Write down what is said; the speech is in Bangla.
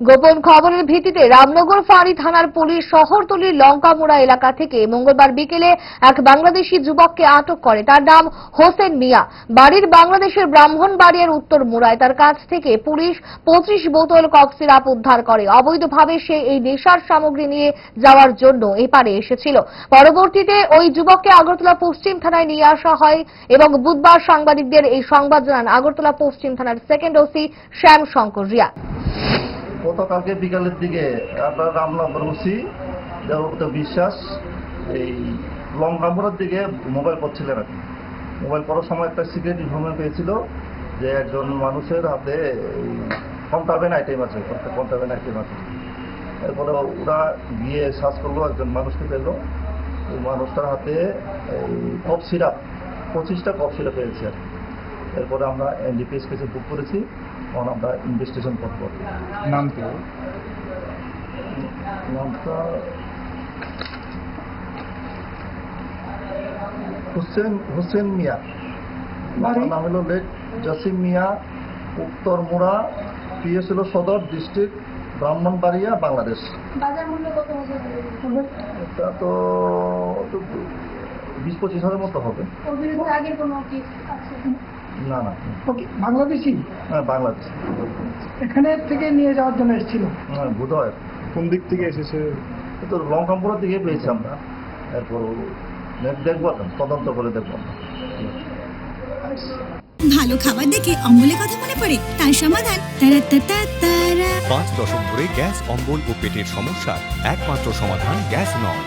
গোপন খবরের ভিত্তিতে রামনগর ফাঁড়ি থানার পুলিশ শহরতলির লঙ্কামুড়া এলাকা থেকে মঙ্গলবার বিকেলে এক বাংলাদেশি যুবককে আটক করে। তার নাম হোসেন মিয়া। বাড়ির বাংলাদেশের ব্রাহ্মণবাড়িয়ার উত্তর মুড়ায় তার কাছ থেকে পুলিশ পঁচিশ বোতল কফ সিরাপ উদ্ধার করে। অবৈধভাবে সে এই নেশার সামগ্রী নিয়ে যাওয়ার জন্য এপারে এসেছিল। পরবর্তীতে ওই যুবককে আগরতলা পশ্চিম থানায় নিয়ে আসা হয় এবং বুধবার সাংবাদিকদের এই সংবাদ জানান আগরতলা পশ্চিম থানার সেকেন্ড ওসি শ্যাম শঙ্কর রিয়া। গতকালকে বিকালের দিকে আপনার রামনগর ওসি দেবপ্রত বিশ্বাস এই লঙ্কামুড়ার দিকে মোবাইল করছিলেন আর কি। মোবাইল করার সময় একটা সিক্রেট ইনফরমেশন পেয়েছিল যে একজন মানুষের হাতে কন্টাবেন আইটেম আছে কন্টাবেন আইটেম আছে। এরপরে ওরা গিয়ে সার্চ করল, একজন মানুষকে পেল। ওই মানুষটার হাতে কফ সিরাপ পঁচিশটা কফ সিরাপ পেয়েছে আর কি। এরপরে আমরা এনডিপিএস কেসে বুক করেছি। তখন আমরা ইনভেস্টিগেশন করব। নাম কি? নামটা হোসেন হোসেন মিয়া। বাবার নাম হলো লেট জসিম মিয়া উত্তর মুড়া পিএস হলো সদর ডিস্ট্রিক্ট ব্রাহ্মণবাড়িয়া বাংলাদেশ। বাজার মূল্য কত হবে? এটা তো তো বিশ পঁচিশ হাজার মতো হবে। না না। ওকে বাংলাদেশি? হ্যাঁ বাংলাদেশ। এখানে থেকে নিয়ে যাওয়ার জন্য এসেছিল? হ্যাঁ বোধ হয় কোন দিক থেকে এসেছে? তো লঙ্কামপুরের দিকে পেয়েছি আমরা। এরপর দেখব তদন্ত করে দেখব ভালো খাবার দেখে অম্বলের কথা মনে পড়ে তার সমাধান পাঁচ দশক ধরে গ্যাস অম্বল ও পেটের সমস্যার একমাত্র সমাধান গ্যাস নল